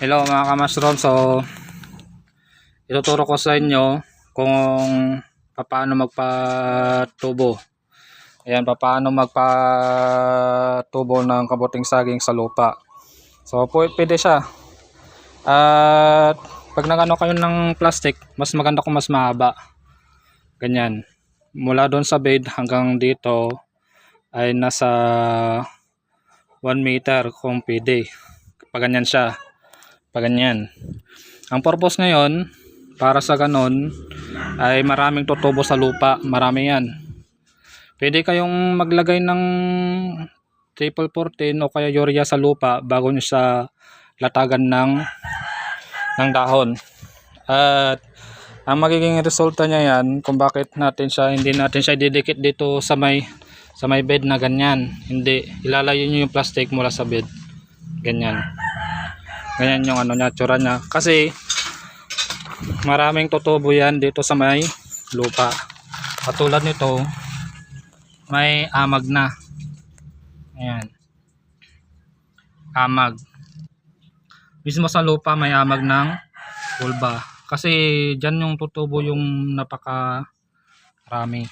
Hello mga ka-mushroom. So, ituturo ko sa inyo kung paano magpatubo. Ayan, paano magpatubo ng kabuting saging sa lupa. So, pwede siya. At pag nagano kayo ng plastic, mas maganda kung mas mahaba. Ganyan. Mula doon sa bed hanggang dito ay nasa 1 meter kung pwede. Pag ganyan siya pa ganyan. Ang purpose ngayon, para sa ganon, ay maraming tutubo sa lupa. Marami yan. Pwede kayong maglagay ng triple 14 o kaya urea sa lupa bago nyo sa latagan ng, ng dahon. At ang magiging resulta niya yan, kung bakit natin siya, hindi natin siya didikit dito sa may sa may bed na ganyan. Hindi, ilalayo nyo yung plastic mula sa bed. Ganyan ganyan yung ano niya, tsura niya. Kasi maraming tutubo yan dito sa may lupa. Katulad nito, may amag na. Ayan. Amag. Mismo sa lupa may amag ng pulba. Kasi dyan yung tutubo yung napaka rami.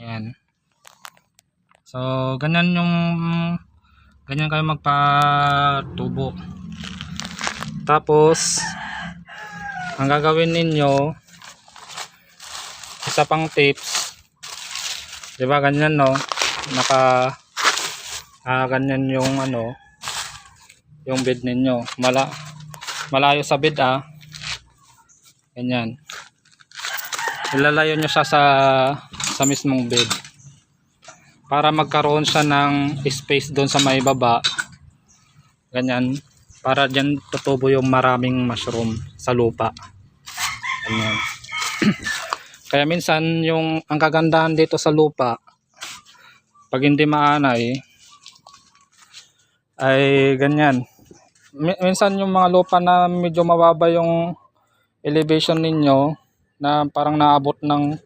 Ayan. So, ganyan yung ganyan kayo magpatubo. Tapos, ang gagawin ninyo, isa pang tips, di ba ganyan no, naka, ah, ganyan yung ano, yung bed ninyo, Mala, malayo sa bed ah, ganyan, ilalayo nyo siya sa, sa mismong bed, para magkaroon siya ng space doon sa may baba, ganyan, para dyan tutubo yung maraming mushroom sa lupa. Kaya minsan yung ang kagandahan dito sa lupa pag hindi maanay ay ganyan. Mi- minsan yung mga lupa na medyo mababa yung elevation ninyo na parang naabot ng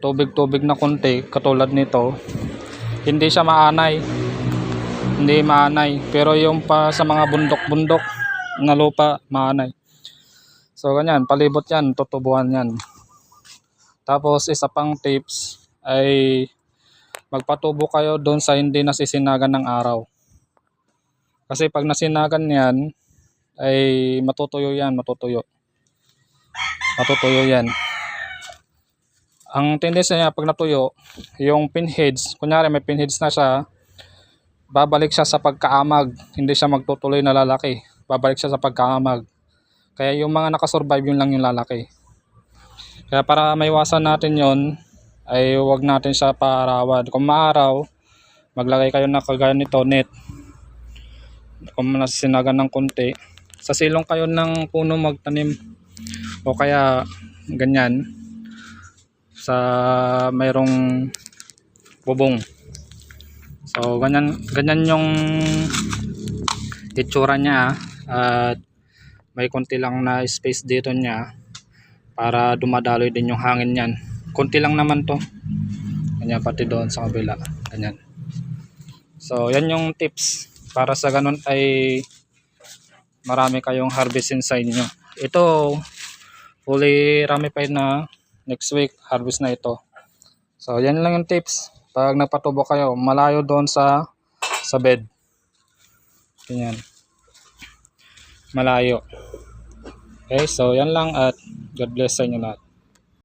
tubig-tubig na konti katulad nito hindi siya maanay hindi maanay. Pero yung pa sa mga bundok-bundok na lupa maanay. So ganyan. Palibot yan. Tutubuan yan. Tapos isa pang tips ay magpatubo kayo doon sa hindi nasisinagan ng araw. Kasi pag nasinagan yan ay matutuyo yan matutuyo. Matutuyo yan. Ang tendency niya pag natuyo yung pinheads kunyari may pinheads na siya babalik siya sa pagkaamag. Hindi siya magtutuloy na lalaki. Babalik siya sa pagkaamag. Kaya yung mga nakasurvive yun lang yung lalaki. Kaya para maiwasan natin yon ay huwag natin siya paarawan. Kung maaraw, maglagay kayo na kagaya nito, net. Kung nasisinagan ng konti. Sa silong kayo ng puno magtanim. O kaya ganyan. Sa mayroong bubong. So ganyan ganyan yung itsura niya ah. at may konti lang na space dito niya para dumadaloy din yung hangin niyan. Konti lang naman to. Ganyan pati doon sa kabila. Ganyan. So yan yung tips para sa ganun ay marami kayong harvestin sa inyo. Ito fully ramified na next week harvest na ito. So yan lang yung tips pag nagpatubo kayo malayo doon sa sa bed. Ganyan. Malayo. Okay so yan lang at God bless sa inyo lahat